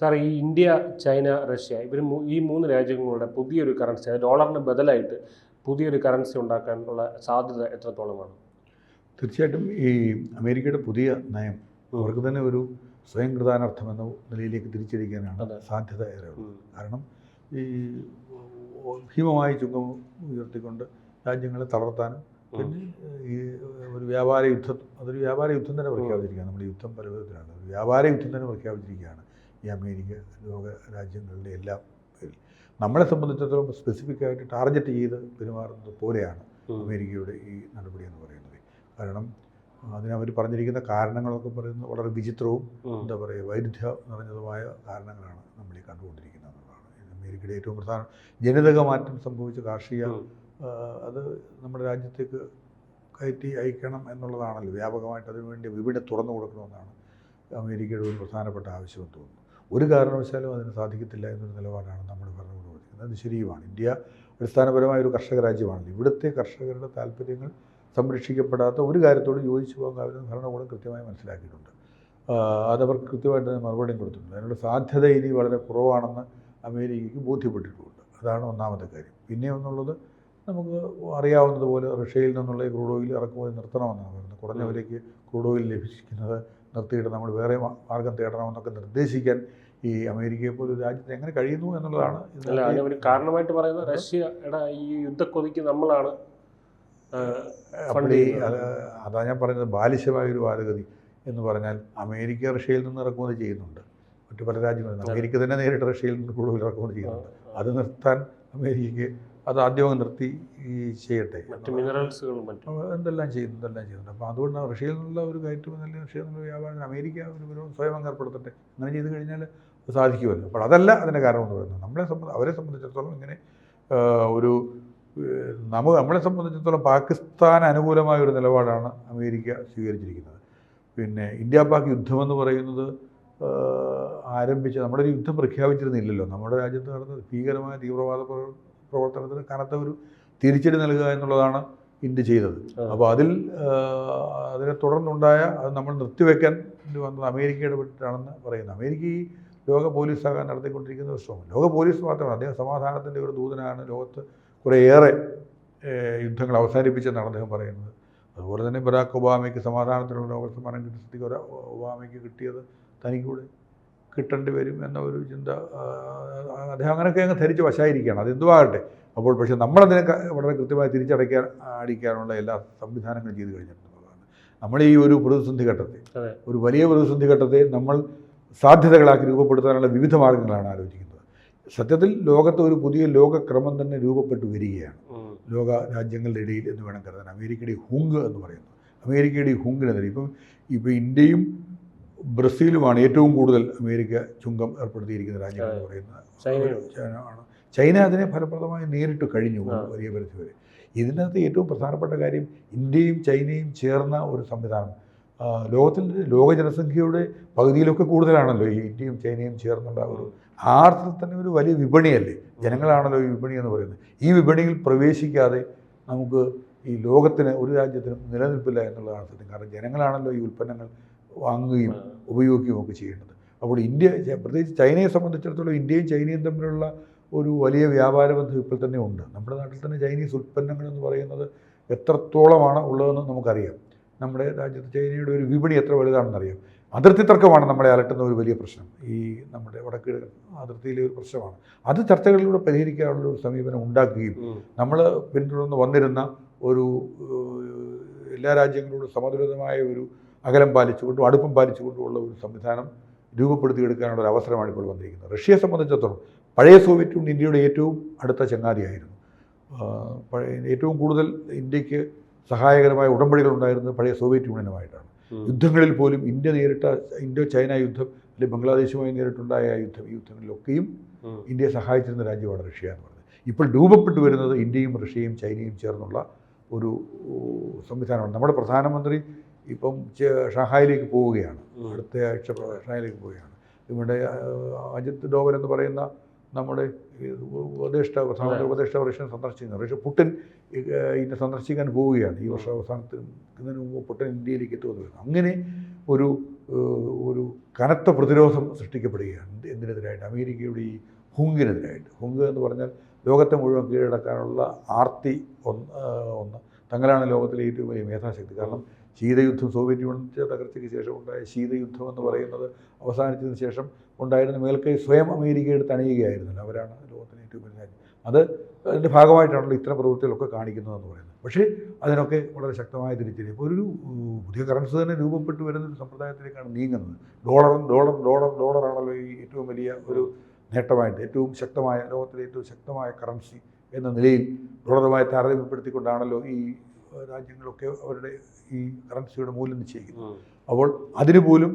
Sir ഈ India China Russia ഇവർ ഈ മൂന്ന് രാജ്യങ്ങളുടെ പുതിയൊരു കറൻസി ഡോളറിന് ബദലായിട്ട് പുതിയൊരു കറൻസി ഉണ്ടാക്കാനുള്ള സാധ്യത എത്രത്തോളമാണ്? തീർച്ചയായിട്ടും ഈ അമേരിക്കയുടെ പുതിയ നയം അവർക്ക് തന്നെ ഒരു സ്വയം കൃതാനർത്ഥം എന്ന നിലയിലേക്ക് തിരിച്ചിരിക്കാനാണ്. സാധ്യത ഏറെ. കാരണം ഈ ഭീമമായ ചുങ്കം ഉയർത്തിക്കൊണ്ട് രാജ്യങ്ങളെ തളർത്താനും പിന്നെ ഈ ഒരു വ്യാപാര യുദ്ധം അതൊരു വ്യാപാര യുദ്ധം തന്നെ പ്രഖ്യാപിച്ചിരിക്കുകയാണ്. നമ്മുടെ യുദ്ധം പല വിധത്തിലാണ് ഒരു വ്യാപാര യുദ്ധം തന്നെ പ്രഖ്യാപിച്ചിരിക്കുകയാണ്. ഈ അമേരിക്ക ലോക രാജ്യങ്ങളുടെ എല്ലാം നമ്മളെ സംബന്ധിച്ചിടത്തോളം സ്പെസിഫിക് ആയിട്ട് ടാർഗറ്റ് ചെയ്ത് പെരുമാറുന്നത് പോലെയാണ് അമേരിക്കയുടെ ഈ നടപടി എന്ന് പറയുന്നത്. കാരണം അതിനവർ പറഞ്ഞിരിക്കുന്ന കാരണങ്ങളൊക്കെ പറയുന്നത് വളരെ വിചിത്രവും എന്താ പറയുക വൈരുദ്ധ്യ നിറഞ്ഞതുമായ കാരണങ്ങളാണ് നമ്മൾ ഈ കണ്ടുകൊണ്ടിരിക്കുന്നത് എന്നുള്ളതാണ്. അമേരിക്കയുടെ ഏറ്റവും പ്രധാന ജനിതക മാറ്റം സംഭവിച്ച കാർഷിക അത് നമ്മുടെ രാജ്യത്തേക്ക് കയറ്റി അയക്കണം എന്നുള്ളതാണല്ലോ. വ്യാപകമായിട്ട് അതിനുവേണ്ടി വിപണി തുറന്നു കൊടുക്കണമെന്നാണ് അമേരിക്കയുടെ ഒരു പ്രധാനപ്പെട്ട ആവശ്യമെന്ന് തോന്നുന്നു ഒരു കാരണവശാലും അതിന് സാധിക്കത്തില്ല എന്നൊരു നിലപാടാണ് നമ്മൾ പറഞ്ഞുകൊണ്ടിരിക്കുന്നത് അത് ശരിയുമാണ്. ഇന്ത്യ അടിസ്ഥാനപരമായ ഒരു കർഷക രാജ്യമാണല്ലോ. ഇവിടുത്തെ കർഷകരുടെ താല്പര്യങ്ങൾ സംരക്ഷിക്കപ്പെടാത്ത ഒരു കാര്യത്തോട് യോജിച്ചു അവർ ഭരണകൂടം കൃത്യമായി മനസ്സിലാക്കിയിട്ടുണ്ട്. അതവർക്ക് കൃത്യമായിട്ട് തന്നെ മറുപടിയും കൊടുത്തിട്ടുണ്ട്. അതിനുള്ള സാധ്യത ഇനി വളരെ കുറവാണെന്ന് അമേരിക്കയ്ക്ക് ബോധ്യപ്പെട്ടിട്ടുണ്ട്. അതാണ് ഒന്നാമത്തെ കാര്യം. പിന്നെ ഒന്നുള്ളത് നമുക്ക് അറിയാവുന്നതുപോലെ റഷ്യയിൽ നിന്നുള്ള ഈ ക്രൂഡ് ഓയിൽ ഇറക്കുമതി നിർത്തണമെന്നാണ് പറയുന്നത്. കുറഞ്ഞ വിലയ്ക്ക് ക്രൂഡ് ഓയിൽ ലഭിക്കുന്നത് നിർത്തിയിട്ട് നമ്മൾ വേറെ മാർഗം തേടണമെന്നൊക്കെ നിർദ്ദേശിക്കാൻ ഈ അമേരിക്കയെ പോലെ രാജ്യത്തിന് എങ്ങനെ കഴിയുന്നു എന്നുള്ളതാണ് ഒരു കാരണമായിട്ട് പറയുന്നത് റഷ്യയുടെ ഈ യുദ്ധക്കൊതിക്ക് നമ്മളാണ് ഈ അതാ ഞാൻ പറയുന്നത് ബാലിശമായ ഒരു വാദഗതി എന്ന് പറഞ്ഞാൽ അമേരിക്ക റഷ്യയിൽ നിന്ന് ഇറക്കുമതി ചെയ്യുന്നുണ്ട്. മറ്റു പല രാജ്യങ്ങളും. അമേരിക്ക തന്നെ നേരിട്ട് റഷ്യയിൽ നിന്ന് കൂടുതൽ ഇറക്കുമതി ചെയ്യുന്നുണ്ട്. അത് നിർത്താൻ അമേരിക്കയ്ക്ക് അത് ആദ്യമൊക്കെ നിർത്തി ഈ ചെയ്യട്ടെ. മറ്റ് മിനറൽസുകളും മറ്റും. എന്തെല്ലാം ചെയ്യുന്നു എന്തെല്ലാം ചെയ്യുന്നുണ്ട് അപ്പോൾ അതുകൊണ്ട് റഷ്യയിൽ നിന്നുള്ള ഒരു കയറ്റുമതി അല്ലെങ്കിൽ റഷ്യയിൽ നിന്നുള്ള വ്യാപാരം അമേരിക്ക ഒരു വിവരം സ്വയം അംഗീകാരപ്പെടുത്തട്ടെ. അങ്ങനെ ചെയ്ത് കഴിഞ്ഞാൽ സാധിക്കുമല്ലോ. അപ്പോൾ അതല്ല അതിന്റെ കാരണം എന്ന് പറയുന്നത്. നമ്മളെ സംബന്ധ അവരെ സംബന്ധിച്ചിടത്തോളം ഇങ്ങനെ ഒരു നമുക്ക് നമ്മളെ സംബന്ധിച്ചിടത്തോളം പാകിസ്ഥാൻ അനുകൂലമായ ഒരു നിലപാടാണ് അമേരിക്ക സ്വീകരിച്ചിരിക്കുന്നത്. പിന്നെ ഇന്ത്യ പാക് യുദ്ധമെന്ന് പറയുന്നത് ആരംഭിച്ച് നമ്മുടെ ഒരു യുദ്ധം പ്രഖ്യാപിച്ചിരുന്നില്ലല്ലോ. നമ്മുടെ രാജ്യത്ത് നടന്ന ഭീകരമായ തീവ്രവാദ പ്രവർത്തനത്തിന് കനത്ത ഒരു തിരിച്ചടി നൽകുക എന്നുള്ളതാണ് ഇന്ത്യ ചെയ്തത്. അപ്പോൾ അതിൽ അതിനെ തുടർന്നുണ്ടായ അത് നമ്മൾ നിർത്തിവെക്കാൻ വന്നത് അമേരിക്ക ഇടപെട്ടിട്ടാണെന്ന് പറയുന്നത്. അമേരിക്ക ഈ ലോക പോലീസാകാൻ നടത്തിക്കൊണ്ടിരിക്കുന്ന ഒരു ശ്രമം. ലോക പോലീസ് മാത്രമല്ല അദ്ദേഹം സമാധാനത്തിന്റെ ഒരു ദൂതനാണ്. ലോകത്ത് കുറേയേറെ യുദ്ധങ്ങൾ അവസാനിപ്പിച്ചെന്നാണ് അദ്ദേഹം പറയുന്നത്. അതുപോലെ തന്നെ ബറാക്ക് ഒബാമയ്ക്ക് സമാധാനത്തിനുള്ള നോബൽ സമ്മാനം കിട്ടിയ ഒബാമയ്ക്ക് കിട്ടിയത് തനിക്കൂടെ കിട്ടേണ്ടി വരും എന്ന ഒരു ചിന്ത അദ്ദേഹം അങ്ങനെയൊക്കെ അങ്ങ് ധരിച്ച് വശായിരിക്കുകയാണ്. അതെന്തുവാകട്ടെ അപ്പോൾ പക്ഷേ നമ്മളതിനെ വളരെ കൃത്യമായി തിരിച്ചടയ്ക്കാൻ അടിക്കാനുള്ള എല്ലാ സംവിധാനങ്ങളും ചെയ്തു കഴിഞ്ഞിട്ടുള്ളതാണ് നമ്മൾ ഈ ഒരു പ്രതിസന്ധി ഘട്ടത്തെ ഒരു വലിയ പ്രതിസന്ധി ഘട്ടത്തെ നമ്മൾ സാധ്യതകളാക്കി രൂപപ്പെടുത്താനുള്ള വിവിധ മാർഗങ്ങളാണ് ആലോചിക്കുന്നത്. സത്യത്തിൽ ലോകത്ത് ഒരു പുതിയ ലോകക്രമം തന്നെ രൂപപ്പെട്ടു വരികയാണ്. ലോക രാജ്യങ്ങളുടെ ഇടയിൽ എന്ന് വേണം കരുതാൻ. അമേരിക്കയുടെ ഹുങ്ക് എന്ന് പറയുന്നത്. അമേരിക്കയുടെ ഹുങ്കിനെതിരെ ഇപ്പം ഇപ്പോൾ ഇന്ത്യയും ബ്രസീലുമാണ് ഏറ്റവും കൂടുതൽ അമേരിക്ക ചുങ്കം ഏർപ്പെടുത്തിയിരിക്കുന്ന രാജ്യം എന്ന് പറയുന്നത്. ചൈന ആണ് ചൈന അതിനെ ഫലപ്രദമായി നേരിട്ട് കഴിഞ്ഞു വലിയ പരിധി വരെ ഇതിനകത്ത് ഏറ്റവും പ്രധാനപ്പെട്ട കാര്യം ഇന്ത്യയും ചൈനയും ചേർന്ന ഒരു സംവിധാനം. ലോകത്തിൽ ലോക ജനസംഖ്യയുടെ പകുതിയിലൊക്കെ കൂടുതലാണല്ലോ ഈ ഇന്ത്യയും ചൈനയും ചേർന്നുള്ള ഒരു ആ അർത്ഥത്തിൽ തന്നെ ഒരു വലിയ വിപണിയല്ലേ? ജനങ്ങളാണല്ലോ ഈ വിപണി എന്ന് പറയുന്നത്. ഈ വിപണിയിൽ പ്രവേശിക്കാതെ നമുക്ക് ഈ ലോകത്തിന് ഒരു രാജ്യത്തിനും നിലനിൽപ്പില്ല എന്നുള്ളതാണ് സത്യം. കാരണം ജനങ്ങളാണല്ലോ ഈ ഉൽപ്പന്നങ്ങൾ വാങ്ങുകയും. ഉപയോഗിക്കുകയും ഒക്കെ ചെയ്യേണ്ടത് അപ്പോൾ ഇന്ത്യ പ്രത്യേകിച്ച് ചൈനയെ സംബന്ധിച്ചിടത്തോളം ഇന്ത്യയും ചൈനയും തമ്മിലുള്ള ഒരു വലിയ വ്യാപാര ബന്ധം ഇപ്പോൾ തന്നെ ഉണ്ട്. നമ്മുടെ നാട്ടിൽ തന്നെ ചൈനീസ് ഉൽപ്പന്നങ്ങൾ എന്ന് പറയുന്നത് എത്രത്തോളമാണ് ഉള്ളതെന്ന് നമുക്കറിയാം. നമ്മുടെ രാജ്യത്ത് ചൈനയുടെ ഒരു വിപണി എത്ര വലുതാണെന്ന് അറിയാം അതിർത്തി തർക്കമാണ് നമ്മളെ അലട്ടുന്ന ഒരു വലിയ പ്രശ്നം. ഈ നമ്മുടെ വടക്ക് അതിർത്തിയിലെ ഒരു പ്രശ്നമാണ്. അത് ചർച്ചകളിലൂടെ പരിഹരിക്കാനുള്ള ഒരു സമീപനം ഉണ്ടാക്കുകയും നമ്മൾ പിന്തുടർന്ന് വന്നിരുന്ന ഒരു എല്ലാ രാജ്യങ്ങളോടും സമതുലിതമായ ഒരു അകലം പാലിച്ചുകൊണ്ടും അടുപ്പം പാലിച്ചുകൊണ്ടുമുള്ള ഒരു സംവിധാനം രൂപപ്പെടുത്തിയെടുക്കാനുള്ള ഒരു അവസരമാണ് ഇപ്പോൾ വന്നിരിക്കുന്നത്. റഷ്യയെ സംബന്ധിച്ചിടത്തോളം പഴയ സോവിയറ്റ് യൂണിയൻ ഇന്ത്യയുടെ ഏറ്റവും അടുത്ത ചങ്ങാതിയായിരുന്നു. പഴയ ഏറ്റവും കൂടുതൽ ഇന്ത്യയ്ക്ക് സഹായകരമായ ഉടമ്പടികൾ ഉണ്ടായിരുന്നത് പഴയ സോവിയറ്റ് യൂണിയനുമായിട്ടാണ്. യുദ്ധങ്ങളിൽ പോലും ഇന്ത്യ നേരിട്ട ഇന്ത്യ ചൈന യുദ്ധം അല്ലെങ്കിൽ ബംഗ്ലാദേശുമായി നേരിട്ടുണ്ടായ യുദ്ധം ഈ യുദ്ധങ്ങളിലൊക്കെയും. ഇന്ത്യയെ സഹായിച്ചിരുന്ന രാജ്യമാണ് റഷ്യ എന്ന് പറയുന്നത്. ഇപ്പോൾ രൂപപ്പെട്ടു വരുന്നത് ഇന്ത്യയും റഷ്യയും ചൈനയും ചേർന്നുള്ള ഒരു സംവിധാനമാണ്. നമ്മുടെ പ്രധാനമന്ത്രി ഇപ്പം ഷാഹായിലേക്ക് പോവുകയാണ്. അടുത്ത ആഴ്ച ഷാങ്ഹായിലേക്ക് പോവുകയാണ്. ഇവിടെ അജിത് ഡോവൽ എന്ന് പറയുന്ന നമ്മുടെ ഉപദേഷ്ടാവ് അതെ. ഉപദേഷ്ടാവ് റഷ്യൻ സന്ദർശിക്കുന്നത് പക്ഷേ പുട്ടിൻ ഈ, സന്ദർശിക്കാൻ പോവുകയാണ്. ഈ വർഷം അവസാനത്തിന് മുമ്പ് പുട്ടൻ ഇന്ത്യയിലേക്ക് എത്തുമെന്ന് അങ്ങനെ ഒരു ഒരു കനത്ത പ്രതിരോധം സൃഷ്ടിക്കപ്പെടുകയാണ്. എന്ത് എന്തിനെതിരായിട്ട്? അമേരിക്കയുടെ ഈ ഹുങ്കിനെതിരായിട്ട്. ഹുങ്ക് എന്ന് പറഞ്ഞാൽ ലോകത്തെ മുഴുവൻ കീഴടക്കാനുള്ള ആർത്തി ഒന്ന് ഒന്ന്. തങ്ങളാണ് ലോകത്തിലെ ഏറ്റവും വലിയ മേധാശക്തി. കാരണം ശീതയുദ്ധം സോവിയറ്റ് യൂണിയന്റെ തകർച്ചയ്ക്ക് ശേഷം ഉണ്ടായ ശീതയുദ്ധം എന്ന് പറയുന്നത് അവസാനിച്ചതിന് ശേഷം ഉണ്ടായിരുന്ന മേൽക്കൈ സ്വയം അമേരിക്ക എടുത്ത് അണിയുകയായിരുന്നല്ലോ അവരാണ് ലോകത്തിലെ ഏറ്റവും വലിയ രാജ്യം. അത് അതിന്റെ ഭാഗമായിട്ടാണല്ലോ ഇത്തരം പ്രവൃത്തികളൊക്കെ കാണിക്കുന്നതെന്ന് പറയുന്നത്. പക്ഷേ അതിനൊക്കെ വളരെ ശക്തമായ തിരിച്ചടി ഇപ്പോൾ ഒരു പുതിയ കറൻസി തന്നെ രൂപപ്പെട്ടു വരുന്ന ഒരു സമ്പ്രദായത്തിലേക്കാണ് നീങ്ങുന്നത്. ഡോളറും ഡോളർ ഡോളർ ഡോളറാണല്ലോ ഈ ഏറ്റവും വലിയ ഒരു നേട്ടമായിട്ട് ഏറ്റവും ശക്തമായ ലോകത്തിലെ ഏറ്റവും ശക്തമായ കറൻസി എന്ന നിലയിൽ ഡോളറുമായി താരതമ്യപ്പെടുത്തിക്കൊണ്ടാണല്ലോ ഈ രാജ്യങ്ങളൊക്കെ അവരുടെ ഈ കറൻസിയുടെ മൂല്യം നിശ്ചയിക്കുന്നത് അപ്പോൾ അതിന് പോലും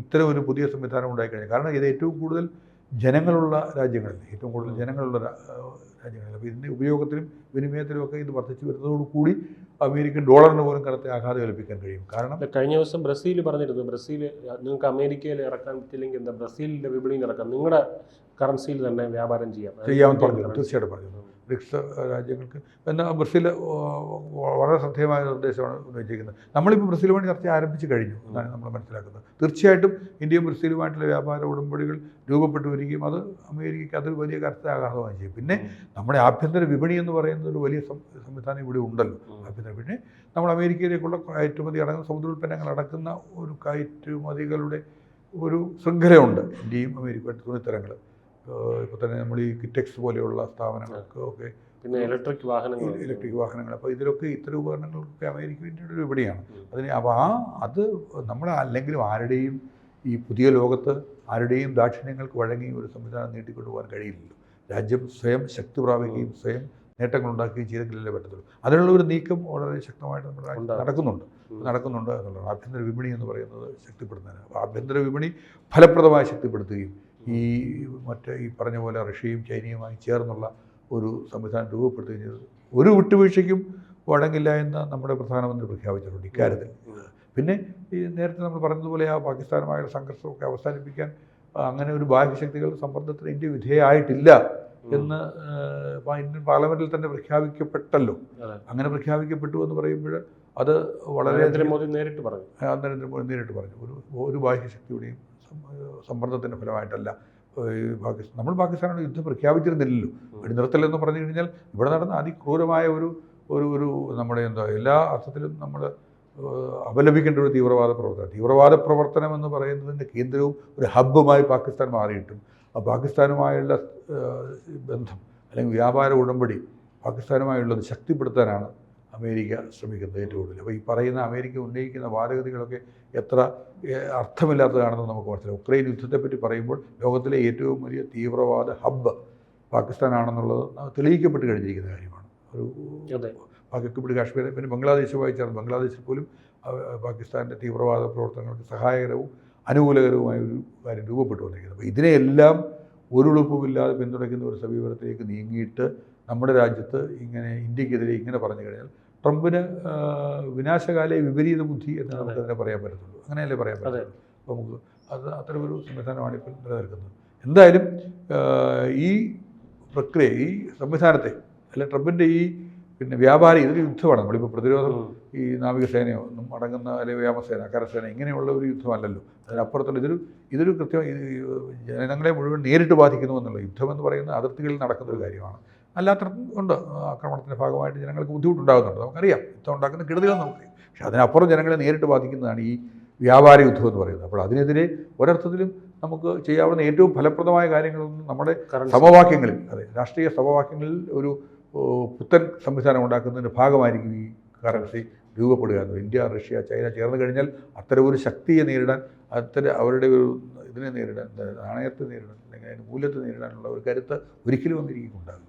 ഇത്തരം ഒരു പുതിയ സംവിധാനം ഉണ്ടായിക്കഴിഞ്ഞു കാരണം ഇത് ഏറ്റവും കൂടുതൽ ജനങ്ങളുള്ള രാജ്യങ്ങളിൽ ഏറ്റവും കൂടുതൽ ജനങ്ങളുള്ള രാജ്യങ്ങളിൽ അപ്പോൾ ഇതിന്റെ ഉപയോഗത്തിലും വിനിമയത്തിലും ഒക്കെ ഇത് വർദ്ധിച്ചു വരുന്നതോടുകൂടി അമേരിക്കൻ ഡോളറിന് പോലും കറുത്ത ആഘാതം ഏൽപ്പിക്കാൻ കഴിയും. കാരണം കഴിഞ്ഞ ദിവസം ബ്രസീൽ പറഞ്ഞിരുന്നു. ബ്രസീൽ നിങ്ങൾക്ക് അമേരിക്കയിൽ ഇറക്കാൻ പറ്റില്ലെങ്കിൽ എന്താ ബ്രസീലിന്റെ വിപണിയിൽ ഇറക്കാം. നിങ്ങളുടെ കറൻസിയിൽ തന്നെ വ്യാപാരം ചെയ്യാം. ചെയ്യാമെന്ന് പറഞ്ഞു തീർച്ചയായിട്ടും പറഞ്ഞു ബ്രിക്സ് രാജ്യങ്ങൾക്ക്. എന്നാൽ ബ്രസീൽ വളരെ ശ്രദ്ധേയമായ നിർദ്ദേശമാണ് ഉന്നയിച്ചിരിക്കുന്നത്. നമ്മളിപ്പോൾ ബ്രസീലുമായി ചർച്ച ആരംഭിച്ച് കഴിഞ്ഞു എന്നാണ് നമ്മൾ മനസ്സിലാക്കുന്നത്. തീർച്ചയായിട്ടും ഇന്ത്യയും ബ്രസീലുമായിട്ടുള്ള വ്യാപാര ഉടമ്പടികൾ രൂപപ്പെട്ടു വരികയും അത് അമേരിക്കയ്ക്ക് അതൊരു വലിയ കറുത്ത ആഘാതമായി ചെയ്യും. പിന്നെ നമ്മുടെ ആഭ്യന്തര വിപണി എന്ന് പറയുന്ന ഒരു വലിയ സംവിധാനം ഇവിടെ ഉണ്ടല്ലോ. ആഭ്യന്തര വിപണി. നമ്മൾ അമേരിക്കയിലേക്കുള്ള കയറ്റുമതി അടങ്ങുന്ന സമുദ്രോൽപ്പന്നങ്ങൾ അടക്കുന്ന ഒരു കയറ്റുമതികളുടെ ഒരു ശൃംഖലയുണ്ട് ഇന്ത്യയും അമേരിക്കയുമായിട്ട് തുണിത്തരങ്ങൾ. ഇപ്പോൾ തന്നെ നമ്മൾ ഈ കിറ്റക്സ് പോലെയുള്ള സ്ഥാപനങ്ങൾക്ക് ഒക്കെ പിന്നെ ഇലക്ട്രിക് വാഹനങ്ങൾ ഇലക്ട്രിക് വാഹനങ്ങൾ. അപ്പോൾ ഇതിലൊക്കെ ഇത്തരം ഉപകരണങ്ങൾക്കൊക്കെ അമേരിക്ക വേണ്ടിയുള്ള ഒരു വിപണിയാണ്. അതിന് അപ്പോൾ ആ അത് നമ്മൾ അല്ലെങ്കിലും ആരുടെയും ഈ പുതിയ ലോകത്ത് ആരുടെയും ദാക്ഷിണ്യങ്ങൾക്ക് വഴങ്ങി ഒരു സംവിധാനം നീട്ടിക്കൊണ്ടു പോകാൻ കഴിയില്ലല്ലോ. രാജ്യം സ്വയം ശക്തി പ്രാപിക്കുകയും സ്വയം നേട്ടങ്ങൾ ഉണ്ടാക്കുകയും ചെയ്തെങ്കിലല്ലേ പറ്റത്തുള്ളൂ. അതിനുള്ള ഒരു നീക്കം വളരെ ശക്തമായിട്ട് നമ്മുടെ നടക്കുന്നുണ്ട്. നടക്കുന്നുണ്ട് എന്നുള്ളതാണ്. ആഭ്യന്തര വിപണി എന്ന് പറയുന്നത് ശക്തിപ്പെടുന്നതിന് അപ്പോൾ ആഭ്യന്തര വിപണി ഫലപ്രദമായി ശക്തിപ്പെടുത്തുകയും ഈ മറ്റ് ഈ പറഞ്ഞ പോലെ റഷ്യയും ചൈനയുമായി ചേർന്നുള്ള ഒരു സംവിധാനം രൂപപ്പെടുത്തുകയും ചെയ്തത് ഒരു വിട്ടുവീഴ്ചയ്ക്കും വഴങ്ങില്ല എന്ന് നമ്മുടെ പ്രധാനമന്ത്രി പ്രഖ്യാപിച്ചിട്ടുണ്ട് ഇക്കാര്യത്തിൽ. പിന്നെ ഈ നേരത്തെ നമ്മൾ പറഞ്ഞതുപോലെ ആ പാകിസ്ഥാനുമായുള്ള സംഘർഷമൊക്കെ അവസാനിപ്പിക്കാൻ അങ്ങനെ ഒരു ബാഹ്യശക്തികൾ സമ്മർദ്ദത്തിന് ഇന്ത്യ വിധേയമായിട്ടില്ല എന്ന് ഇന്ത്യൻ പാർലമെന്റിൽ തന്നെ പ്രഖ്യാപിക്കപ്പെട്ടല്ലോ. അങ്ങനെ പ്രഖ്യാപിക്കപ്പെട്ടു എന്ന് പറയുമ്പോൾ അത് വളരെ നരേന്ദ്രമോദി നേരിട്ട് പറഞ്ഞു. നരേന്ദ്രമോദി നേരിട്ട് പറഞ്ഞു. ഒരു ഒരു ബാഹ്യശക്തിയുടെയും സമ്മർദ്ദത്തിന്റെ ഫലമായിട്ടല്ല. ഈ പാകിസ്ഥാൻ നമ്മൾ പാകിസ്ഥാനോട് യുദ്ധം പ്രഖ്യാപിച്ചിരുന്നില്ലല്ലോ. വെടിനിർത്തലെന്ന് പറഞ്ഞു കഴിഞ്ഞാൽ ഇവിടെ നടന്ന അതിക്രൂരമായ ഒരു ഒരു ഒരു നമ്മുടെ എന്താ എല്ലാ അർത്ഥത്തിലും നമ്മൾ അപലപിക്കേണ്ട ഒരു തീവ്രവാദ പ്രവർത്തനം. തീവ്രവാദ പ്രവർത്തനം എന്ന് പറയുന്നതിന്റെ കേന്ദ്രവും ഒരു ഹബ്ബുമായി പാകിസ്ഥാൻ മാറിയിട്ടും. ആ പാകിസ്ഥാനുമായുള്ള ബന്ധം അല്ലെങ്കിൽ വ്യാപാര ഉടമ്പടി പാകിസ്ഥാനുമായുള്ളത് ശക്തിപ്പെടുത്താനാണ് അമേരിക്ക ശ്രമിക്കുന്നത് ഏറ്റവും കൂടുതൽ. അപ്പോൾ ഈ പറയുന്ന അമേരിക്ക ഉന്നയിക്കുന്ന വാദഗതികളൊക്കെ എത്ര അർത്ഥമില്ലാത്തതാണെന്ന് നമുക്ക് മനസ്സിലാവും. ഉക്രൈൻ യുദ്ധത്തെപ്പറ്റി പറയുമ്പോൾ ലോകത്തിലെ ഏറ്റവും വലിയ തീവ്രവാദ ഹബ്ബ് പാകിസ്ഥാനാണെന്നുള്ളത് തെളിയിക്കപ്പെട്ട് കഴിഞ്ഞിരിക്കുന്ന കാര്യമാണ്. ഒരു അതെ. പാകിസ്ഥാൻ കാശ്മീർ പിന്നെ ബംഗ്ലാദേശുമായി ചേർന്ന് ബംഗ്ലാദേശിൽ പോലും പാകിസ്ഥാന്റെ തീവ്രവാദ പ്രവർത്തനങ്ങൾക്ക് സഹായകരവും അനുകൂലകരവുമായ ഒരു കാര്യം രൂപപ്പെട്ടു വന്നിരിക്കുന്നത്. അപ്പോൾ ഇതിനെയെല്ലാം ഒരുളുപ്പുമില്ലാതെ പിന്തുണയ്ക്കുന്ന ഒരു സമീപനത്തിലേക്ക് നീങ്ങിയിട്ട് നമ്മുടെ രാജ്യത്ത് ഇങ്ങനെ ഇന്ത്യക്കെതിരെ ഇങ്ങനെ പറഞ്ഞു കഴിഞ്ഞാൽ ട്രംപിന് വിനാശകാലെ വിപരീത ബുദ്ധി എന്ന് നമുക്ക് അതിനെ പറയാൻ പറ്റത്തുള്ളൂ. അങ്ങനെയല്ലേ പറയാൻ. പറ്റുള്ളൂ അപ്പോൾ നമുക്ക് അത് അത്തരമൊരു സംവിധാനമാണ് ഇപ്പോൾ നിലനിൽക്കുന്നത്. എന്തായാലും ഈ പ്രക്രിയ ഈ സംവിധാനത്തെ അല്ലെ ട്രംപിന്റെ ഈ പിന്നെ വ്യാപാരി ഇതൊരു യുദ്ധമാണ്. നമ്മളിപ്പോൾ പ്രതിരോധം. ഈ നാവികസേനയോ ഒന്നും അടങ്ങുന്ന അല്ലെങ്കിൽ വ്യോമസേന കരസേന ഇങ്ങനെയുള്ള ഒരു യുദ്ധമല്ലല്ലോ. അതിനപ്പുറത്തുള്ള ഇതൊരു ഇതൊരു കൃത്യം ജനങ്ങളെ മുഴുവൻ നേരിട്ട് ബാധിക്കുന്നു എന്നുള്ള യുദ്ധം എന്ന് പറയുന്നത് അതിർത്തികളിൽ നടക്കുന്ന ഒരു കാര്യമാണ്. അല്ലാത്ത ഉണ്ട്. ആക്രമണത്തിന്റെ ഭാഗമായിട്ട് ജനങ്ങൾക്ക് ബുദ്ധിമുട്ടുണ്ടാകുന്നുണ്ട്. നമുക്കറിയാം. യുദ്ധം ഉണ്ടാക്കുന്ന കെടുതികൾ നമുക്കറിയാം. പക്ഷെ അതിനപ്പുറം ജനങ്ങളെ നേരിട്ട് ബാധിക്കുന്നതാണ് ഈ വ്യാപാര യുദ്ധം എന്ന് പറയുന്നത്. അപ്പോൾ അതിനെതിരെ ഒരർത്ഥത്തിലും നമുക്ക് ചെയ്യാവുന്ന ഏറ്റവും ഫലപ്രദമായ കാര്യങ്ങളൊന്നും നമ്മുടെ സമവാക്യങ്ങളിൽ അതെ രാഷ്ട്രീയ സമവാക്യങ്ങളിൽ ഒരു പുത്തൻ സംവിധാനം ഉണ്ടാക്കുന്നതിന്റെ ഭാഗമായിരിക്കും ഈ കറൻസി രൂപപ്പെടുക എന്നത്. ഇന്ത്യ റഷ്യ ചൈന ചേർന്ന് കഴിഞ്ഞാൽ അത്തരം ഒരു ശക്തിയെ നേരിടാൻ അത്തരം അവരുടെ ഒരു ഇതിനെ നേരിടാൻ നാണയത്തെ നേരിടാൻ അല്ലെങ്കിൽ അതിന്റെ മൂല്യത്തെ നേരിടാനുള്ള ഒരു കരുത്ത് ഒരിക്കലും അമേരിക്കയ്ക്ക് ഉണ്ടാകില്ല